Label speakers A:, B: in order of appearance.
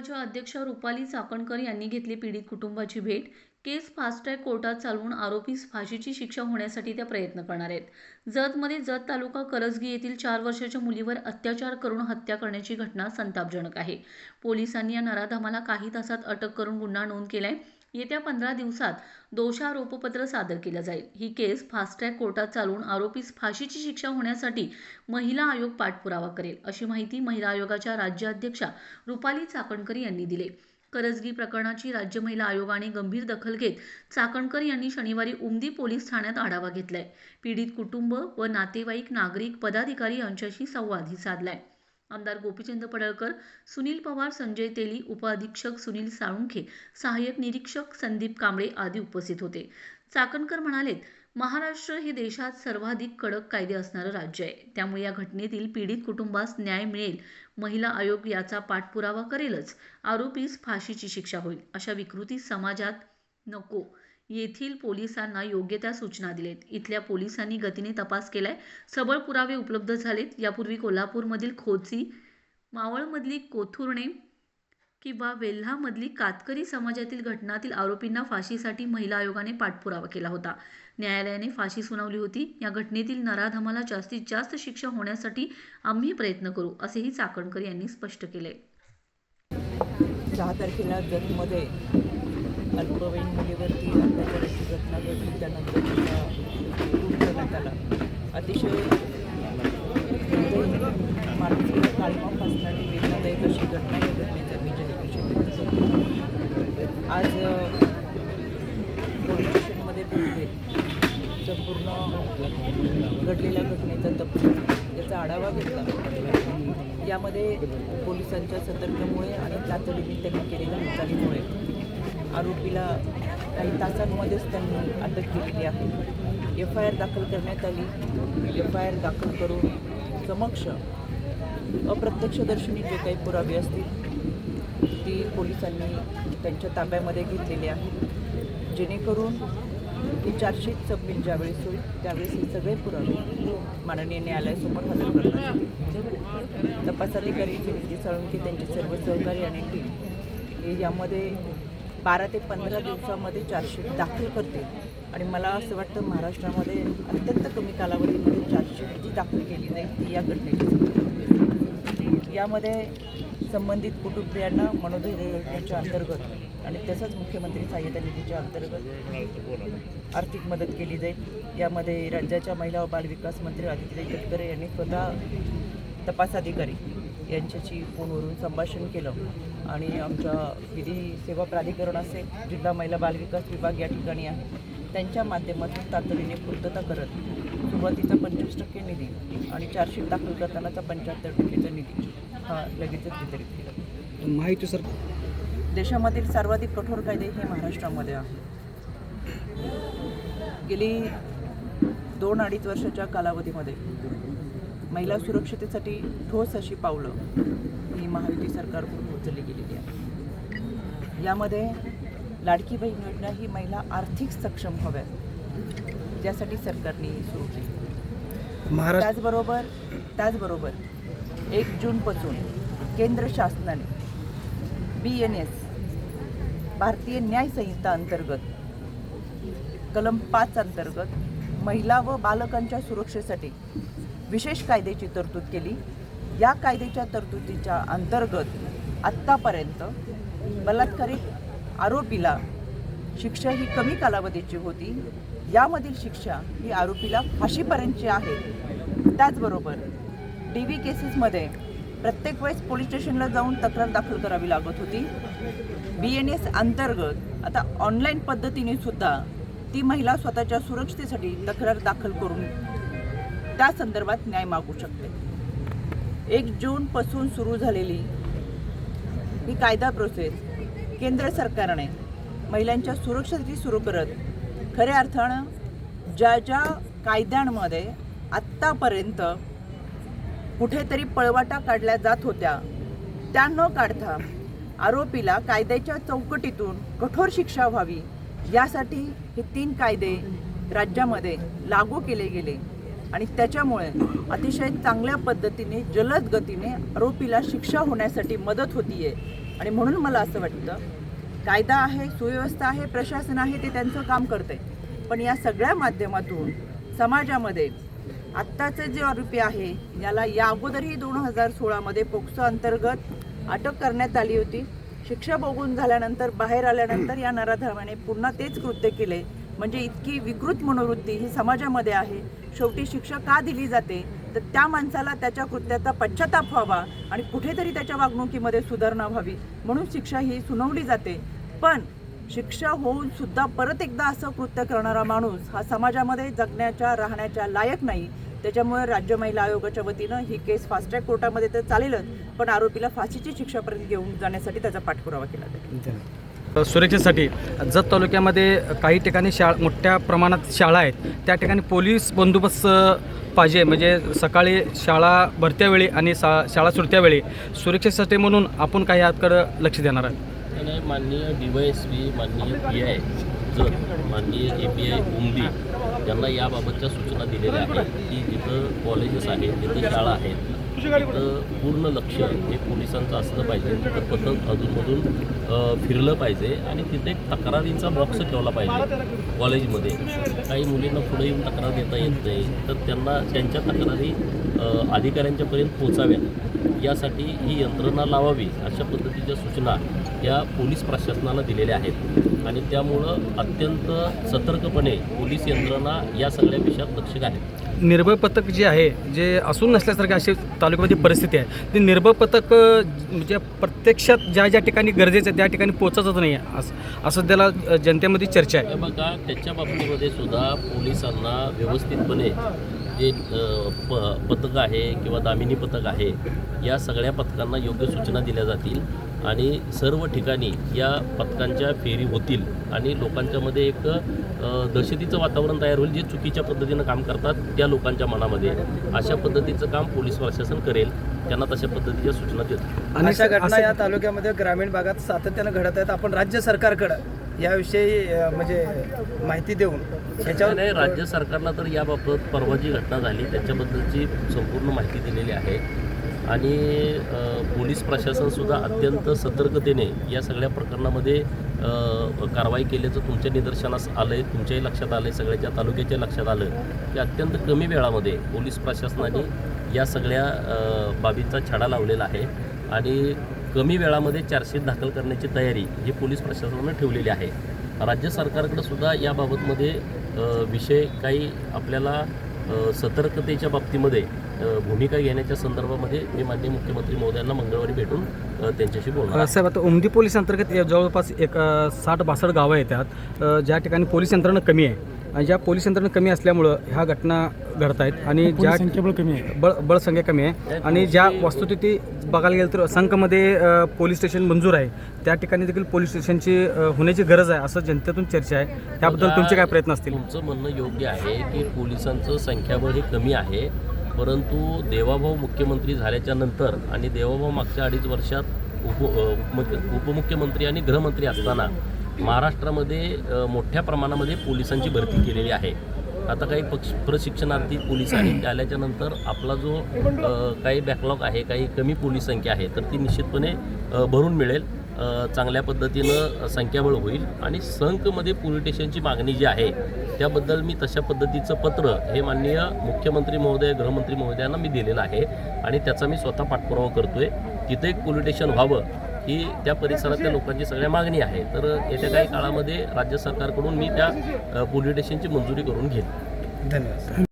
A: आयोगाच्या अध्यक्षा रुपाली चाकणकर यांनी घेतली पीडित कुटुंबाची भेट. केस फास्टट्रॅक कोर्टात चालवून आरोपीस फाशीची शिक्षा होण्यासाठी त्या प्रयत्न करणार आहेत. जतमध्ये जत तालुका करजगी येथील चार वर्षाच्या मुलीवर अत्याचार करून हत्या करण्याची घटना संतापजनक आहे. पोलिसांनी या नराधमाला काही तासात अटक करून गुन्हा नोंद केलाय. येत्या पंधरा दिवसात दोषारोपपत्र सादर केलं जाईल. ही केस फास्ट ट्रॅक कोर्टात चालवून आरोपीस फाशीची शिक्षा होण्यासाठी महिला आयोग पाठपुरावा करेल अशी माहिती महिला आयोगाच्या राज्य अध्यक्षा रुपाली चाकणकर यांनी दिली. करजगी प्रकरणाची राज्य महिला आयोगाने गंभीर दखल घेत चाकणकर यांनी शनिवारी उमदी पोलीस ठाण्यात आढावा घेतलाय. पीडित कुटुंब व नातेवाईक नागरिक पदाधिकारी यांच्याशी संवादही साधलाय. आमदार गोपीचंद पडळकर सुनील पवार संजय तेली उपअधीक्षक सुनील साळुंखे सहाय्यक निरीक्षक संदीप कांबळे आदी उपस्थित होते. चाकणकर म्हणालेत महाराष्ट्र हे देशात सर्वाधिक कडक कायदे असणारं राज्य आहे. त्यामुळे या घटनेतील पीडित कुटुंबास न्याय मिळेल. महिला आयोग याचा पाठपुरावा करेलच. आरोपीस फाशीची शिक्षा होईल. अशा विकृती समाजात नको. येथील पोलिसांना योग्य त्या सूचना दिलेत. इथल्या पोलिसांनी गतीने तपास केलाय. सबळ पुरावे उपलब्ध झालेत. यापूर्वी कोल्हापूरमधील खोची मावळमधली कोथुर्णे किंवा वेल्हामधली कातकरी समाजातील घटनातील आरोपींना फाशीसाठी महिला आयोगाने पाठपुरावा केला होता. न्यायालयाने फाशी सुनावली होती. या घटनेतील नराधमाला जास्तीत जास्त शिक्षा होण्यासाठी आम्ही प्रयत्न करू असेही चाकणकर यांनी स्पष्ट केले.
B: दहा तारखेला जतमध्ये अल्पवयीन मुलीवरती अत्याचाराची घटना घडली. त्यानंतर तिचा खून करण्यात आला. अतिशय हृदय मानसिक काळीमा असणारी वेदनादायक अशी घटना या घटनेचा मी जयकृषी व्यक्त करतो. आज अ, पोलीस स्टेशनमध्ये भेट संपूर्ण घडलेल्या घटनेचा तपशील याचा आढावा घेतला. यामध्ये पोलिसांच्या सतर्कमुळे आणि तातडीने त्यांनी केलेल्या हालचालीमुळे आरोपीला काही तासांमध्येच त्यांनी अटक केलेली आहे. एफ आय आर दाखल करण्यात आली. एफ आय आर दाखल करून समक्ष अप्रत्यक्षदर्शनी जे काही पुरावे असतील ती पोलिसांनी त्यांच्या ताब्यामध्ये घेतलेली आहे. जेणेकरून ही चार्जशीट सबमिट ज्यावेळेस होईल त्यावेळेस हे सगळे पुरावे माननीय न्यायालयासमोर हजर करणार तपासाधिकारी तपास साळुंके त्यांचे सर्व सहकारी आणि टीम हे यामध्ये बारा ते पंधरा दिवसामध्ये चार्जशीट दाखल करतील. आणि मला असं वाटतं महाराष्ट्रामध्ये अत्यंत कमी कालावधीमध्ये चार्जशीट जी दाखल केली जाईल ती या घटनेची यामध्ये संबंधित कुटुंबियांना मनोधैर्य योजनेच्या अंतर्गत आणि तसंच मुख्यमंत्री सहाय्यता निधीच्या अंतर्गत आर्थिक मदत केली जाईल. यामध्ये राज्याच्या महिला व बालविकास मंत्री आदित्य तटकरे यांनी स्वतः तपास अधिकारी यांच्याशी फोनवरून संभाषण केलं. आणि आमच्या विधी सेवा प्राधिकरण असेल जिल्हा महिला बालविकास विभाग या ठिकाणी आहे त्यांच्या माध्यमातून तातडीने पूर्तता करत सुरुवातीचा पंचवीस टक्के निधी आणि चार्जशीट दाखल करतानाचा पंच्याहत्तर टक्केचा निधी हा लगेचच वितरित केला.
C: माहिती सर.
B: देशामधील सर्वाधिक कठोर कायदे हे महाराष्ट्रामध्ये आहे गेली दोन अडीच वर्षाच्या कालावधीमध्ये महिला सुरक्षतेसाठी ठोस अशी पावलं ही महायुती सरकारकडून उचलली गेलेली आहे यामध्ये लाडकी बहीण योजना ही महिला आर्थिक सक्षम हव्यात यासाठी सरकारने सुरू केली. त्याचबरोबर त्याचबरोबर एक जूनपासून केंद्र शासनाने बी एन एस भारतीय न्याय संहिता अंतर्गत कलम पाच अंतर्गत महिला व बालकांच्या सुरक्षेसाठी विशेष कायद्याची तरतूद केली. या कायद्याच्या तरतुदीच्या अंतर्गत आत्तापर्यंत बलात्कारित आरोपीला शिक्षा ही कमी कालावधीची होती. यामधील शिक्षा ही आरोपीला फाशीपर्यंतची आहे. त्याचबरोबर डी व्ही केसेसमध्ये प्रत्येक वेळेस पोलीस स्टेशनला जाऊन तक्रार दाखल करावी लागत होती. बी एन एस अंतर्गत आता ऑनलाईन पद्धतीने सुद्धा ती महिला स्वतःच्या सुरक्षतेसाठी तक्रार दाखल करून त्या संदर्भात न्याय मागू शकते. एक जूनपासून सुरू झालेली ही कायदा प्रोसेस केंद्र सरकारने महिलांच्या सुरक्षेसाठी सुरू करत खऱ्या अर्थानं ज्या ज्या कायद्यांमध्ये आत्तापर्यंत कुठेतरी पळवाटा काढल्या जात होत्या त्या न काढता आरोपीला कायद्याच्या चौकटीतून कठोर शिक्षा व्हावी यासाठी हे तीन कायदे राज्यामध्ये लागू केले गेले. आणि त्याच्यामुळे अतिशय चांगल्या पद्धतीने जलद गतीने आरोपीला शिक्षा होण्यासाठी मदत होतीये. आणि म्हणून मला असं वाटतं कायदा आहे सुव्यवस्था आहे प्रशासन आहे ते त्यांचं काम करते पण या सगळ्या माध्यमातून समाजामध्ये आत्ताचे जे आरोपी आहे याला या अगोदरही दोन हजार सोळामध्ये पोक्सो अंतर्गत अटक करण्यात आली होती. शिक्षा भोगून झाल्यानंतर बाहेर आल्यानंतर या नराधमाने पुन्हा तेच कृत्य केले. म्हणजे इतकी विकृत मनोवृत्ती ही समाजामध्ये आहे. शेवटी शिक्षा का दिली जाते? तर त्या माणसाला त्याच्या कृत्याचा पश्चाताप व्हावा आणि कुठेतरी त्याच्या वागणुकीमध्ये सुधारणा व्हावी म्हणून शिक्षा ही सुनावली जाते. पण शिक्षा होऊन सुद्धा परत एकदा असं कृत्य करणारा माणूस हा समाजामध्ये जगण्याच्या राहण्याच्या लायक नाही. त्याच्यामुळे राज्य महिला आयोगाच्या वतीनं ही केस फास्ट ट्रॅक कोर्टामध्ये तर चालेलच पण आरोपीला फाशीची शिक्षापर्यंत घेऊन जाण्यासाठी त्याचा पाठपुरावा केला जाईल.
C: सुरक्षेसाठी. जत तालुक्यामध्ये काही ठिकाणी शाळा मोठ्या प्रमाणात शाळा आहेत. त्या ठिकाणी पोलीस बंदोबस्त पाहिजे. म्हणजे सकाळी शाळा भरत्या वेळी आणि सा शाळा सुटत्या वेळी सुरक्षेसाठी म्हणून आपण काही याकडं लक्ष देणार आहे
D: माननीय डी वाय एस पी माननीय पी आय जर माननीय ए पी आय उमदी यांना याबाबतच्या सूचना दिलेल्या आहेत की जिथं कॉलेजेस आहेत जिथं शाळा आहेत पूर्ण लक्ष हे पोलिसांचं असलं पाहिजे. तिथं पथक अधूनमधून फिरलं पाहिजे आणि तिथे एक तक्रारींचा बॉक्स ठेवला पाहिजे कॉलेजमध्ये. काही मुलींना पुढे येऊन तक्रार देता येत नाही तर त्यांना त्यांच्या तक्रारी अधिकाऱ्यांच्यापर्यंत पोचाव्यात यासाठी ही यंत्रणा लावावी अशा पद्धतीच्या सूचना या पोलीस प्रशासनाला दिलेल्या आहेत. आणि त्यामुळं अत्यंत सतर्कपणे पोलीस यंत्रणा या सगळ्या विषयात लक्ष घालेल.
C: निर्भय पथक जे आहे जे असून नसल्यासारखी अशी तालुक्यामध्ये परिस्थिती आहे. ते निर्भय पथक म्हणजे प्रत्यक्षात ज्या ज्या ठिकाणी गरजेचं आहे त्या ठिकाणी पोचतच नाही आहे. असं असं त्याला जनतेमध्ये चर्चा आहे.
D: बघा त्याच्या बाबतीमध्ये सुद्धा पोलिसांना व्यवस्थितपणे जे प पथक आहे किंवा दामिनी पथक आहे या सगळ्या पथकांना योग्य सूचना दिल्या जातील. आणि सर्व ठिकाणी या पथकांच्या फेरी होतील आणि लोकांच्यामध्ये एक दहशतीचं वातावरण तयार होईल जे चुकीच्या पद्धतीनं काम करतात त्या लोकांच्या मनामध्ये. अशा पद्धतीचं काम पोलीस प्रशासन करेल त्यांना तशा पद्धतीच्या सूचना
C: आणि
E: अशा घटना या तालुक्यामध्ये ग्रामीण भागात सातत्यानं घडत आहेत. आपण राज्य सरकारकडं याविषयी म्हणजे माहिती देऊन याच्यावर
D: नाही राज्य सरकारला तर याबाबत परवा जी घटना झाली त्याच्याबद्दलची संपूर्ण माहिती दिलेली आहे. आणि पोलीस प्रशासनसुद्धा अत्यंत सतर्कतेने या सगळ्या प्रकरणामध्ये कारवाई केल्याचं तुमच्या निदर्शनास आलं आहे तुमच्याही लक्षात आलं आहे सगळ्याच्या तालुक्याच्या लक्षात आलं की अत्यंत कमी वेळामध्ये पोलीस प्रशासनाने या सगळ्या बाबींचा छडा लावलेला आहे आणि कमी वेळामध्ये चार्जशीट दाखल करण्याची तयारी ही पोलीस प्रशासनानं ठेवलेली आहे. राज्य सरकारकडं सुद्धा याबाबतमध्ये विषय काही आपल्याला सतर्कतेच्या बाबतीमध्ये भूमिका घेण्याच्या संदर्भामध्ये मी माननीय मुख्यमंत्री महोदयांना मंगळवारी भेटून त्यांच्याशी बोलणार.
C: साहेब आता उमदी पोलीस अंतर्गत जवळपास एक साठ बासष्ट गावं येतात. ज्या ठिकाणी पोलीस यंत्रणा कमी आहे. आणि ज्या पोलीस यंत्रणा कमी असल्यामुळं ह्या घटना घडत आहेत आणि ज्या संख्याबळ कमी आहे. बळ बळसंख्या कमी आहे. आणि ज्या वस्तुस्थिती बघायला गेलं तर संघमध्ये अ, पोलीस स्टेशन मंजूर आहे. त्या ठिकाणी देखील पोलीस स्टेशनची होण्याची गरज आहे असं जनतेतून चर्चा आहे. त्याबद्दल तुमचे काय प्रयत्न असतील?
D: तुमचं म्हणणं योग्य आहे की पोलिसांचं संख्याबळ हे कमी आहे. परंतु देवाभाऊ मुख्यमंत्री झाल्याच्यानंतर आणि देवाभाऊ मागच्या अडीच वर्षात उप उपमुख्यमंत्री आणि गृहमंत्री असताना महाराष्ट्रामध्ये मोठ्या प्रमाणामध्ये पोलिसांची भरती केलेली आहे. आता काही पक्ष प्रशिक्षणार्थी पोलीस आहेत ते आल्याच्यानंतर आपला जो काही बॅकलॉग आहे काही कमी पोलीस संख्या आहे तर ती निश्चितपणे भरून मिळेल. चांगल्या पद्धतीनं संख्याबळ होईल आणि संकमध्ये पोलीस स्टेशनची मागणी जी आहे त्याबद्दल मी तशा पद्धतीचं पत्र हे माननीय मुख्यमंत्री महोदय गृहमंत्री महोदयांना मी दिलेलं आहे आणि त्याचा मी स्वतः पाठपुरावा करतोय. तिथं एक पोलीस स्टेशन व्हावं ही त्या परिसरातल्या लोकांची सगळ्या मागणी आहे. तर येत्या काही काळामध्ये राज्य सरकारकडून मी त्या अ, पोलीस स्टेशनची मंजुरी करून घेईन
E: धन्यवाद.